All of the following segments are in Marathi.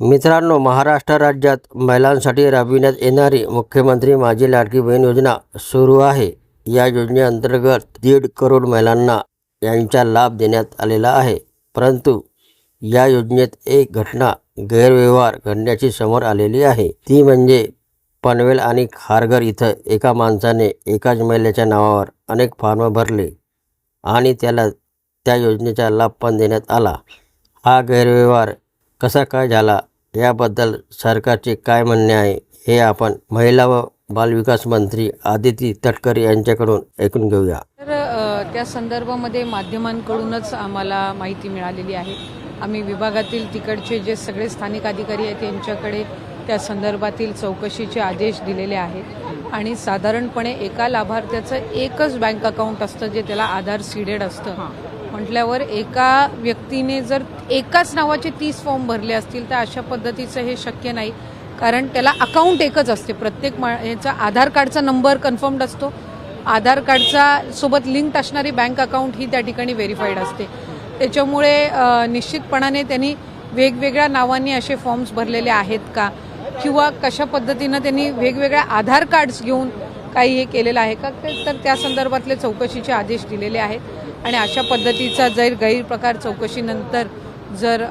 मित्रांनो महाराष्ट्र राज्यात महिलांसाठी राबविण्यात येणारी मुख्यमंत्री माझी लाडकी बहीण योजना सुरू आहे. या योजनेअंतर्गत दीड करोड महिलांना यांचा लाभ देण्यात आलेला आहे. परंतु या योजनेत एक घटना गैरव्यवहार घडण्याची समोर आलेली आहे. ती म्हणजे पनवेल आणि खारघर इथं एका माणसाने एकाच महिलेच्या नावावर अनेक फॉर्म भरले आणि त्याला त्या योजनेचा लाभ पण देण्यात आला. हा गैरव्यवहार कसा काय झाला याबद्दल सरकारचे काय म्हणणे आहे हे आपण महिला व बालविकास मंत्री आदिती तटकरे यांच्याकडून ऐकून घेऊया. तर त्या संदर्भामध्ये माध्यमांकडूनच आम्हाला माहिती मिळालेली आहे. आम्ही विभागातील तिकडचे जे सगळे स्थानिक अधिकारी आहेत यांच्याकडे त्या संदर्भातील चौकशीचे आदेश दिलेले आहेत. आणि साधारणपणे एका लाभार्थ्याचं एकच बँक अकाउंट असतं जे त्याला आधार सीडेड असतं. म्हटल्यावर एका व्यक्तीने जर एकाच नावाचे तीस फॉर्म भरले असतील तर अशा पद्धतीचं हे शक्य नाही. कारण त्याला अकाउंट एकच असते. प्रत्येक मा याचा आधार कार्डचा नंबर कन्फर्म्ड असतो. आधार कार्डचा सोबत लिंक्ड असणारी बँक अकाउंट ही त्या ठिकाणी व्हेरीफाईड असते. त्याच्यामुळे निश्चितपणाने त्यांनी वेगवेगळ्या नावांनी असे फॉर्म्स भरलेले आहेत का? किंवा कशा पद्धतीनं त्यांनी वेगवेगळ्या आधार कार्ड्स घेऊन काही हे केलेलं आहे का? ते- तर त्या संदर्भातले चौकशीचे आदेश दिलेले आहेत. आणि अशा पद्धतीचा जर गैरप्रकार चौकशीनंतर जर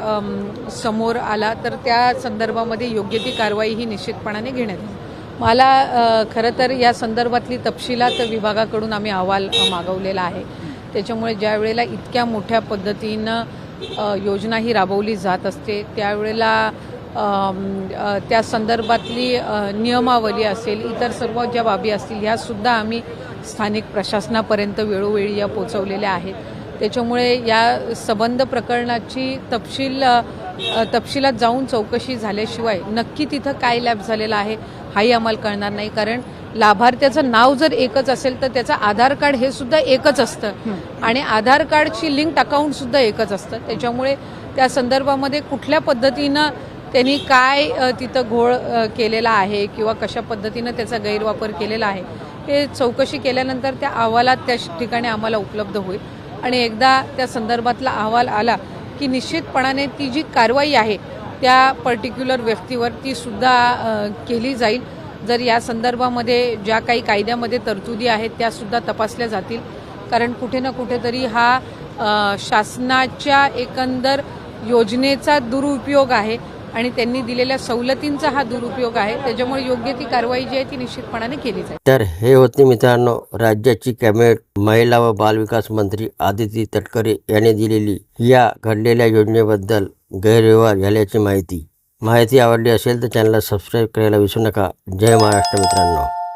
समोर आला तर त्या संदर्भामध्ये योग्य ती कारवाई ही निश्चितपणाने घेण्यात येईल. मला खरं तर या संदर्भातली तपशिलात विभागाकडून आम्ही अहवाल मागवलेला आहे. त्याच्यामुळे ज्या वेळेला इतक्या मोठ्या पद्धतीनं योजना ही राबवली जात असते त्यावेळेला त्या संदर्भातली नियमावली असेल इतर सर्व ज्या बाबी असतील ह्यासुद्धा आम्ही स्थानिक प्रशासनापर्यंत वेळोवेळी या पोचवलेल्या आहेत. त्याच्यामुळे या सबंध प्रकरणाची तपशील तपशिलात जाऊन चौकशी झाल्याशिवाय नक्की तिथं काय लॅब झालेला आहे हाही आम्हाला कळणार नाही. कारण लाभार्थ्याचं नाव जर एकच असेल तर त्याचं आधार कार्ड हे सुद्धा एकच असतं. आणि आधार कार्डची लिंक्ड अकाउंट सुद्धा एकच असतं. त्याच्यामुळे त्या संदर्भामध्ये कुठल्या पद्धतीनं त्यांनी काय तिथं घोळ केलेला आहे किंवा कशा पद्धतीनं त्याचा गैरवापर केलेला आहे हे चौकशी केल्यानंतर त्या अहवालात त्या ठिकाणी आम्हाला उपलब्ध होईल. आणि एकदा त्या संदर्भातला अहवाल आला की निश्चितपणाने ती जी कारवाई आहे त्या पर्टिक्युलर व्यक्तीवर ती सुद्धा केली जाईल. जर या संदर्भामध्ये ज्या काही कायद्यामध्ये तरतुदी आहेत त्यासुद्धा तपासल्या जातील. कारण कुठे ना कुठेतरी हा शासनाच्या एकंदर योजनेचा दुरुपयोग आहे. आणि त्यांनी दिलेल्या सवलतींचा हा दुरुपयोग आहे. त्याच्यामुळे योग्य ती कारवाई जी आहे ती निश्चितपणाने केली जाईल. तर हे होते मित्रांनो राज्याची कॅबिनेट महिला व बालविकास मंत्री आदिती तटकरे यांनी दिलेली या घडलेल्या योजनेबद्दल गैरव्यवहार झाल्याची माहिती. माहिती आवडली असेल तर चॅनलला सबस्क्राईब करायला विसरू नका. जय महाराष्ट्र मित्रांनो.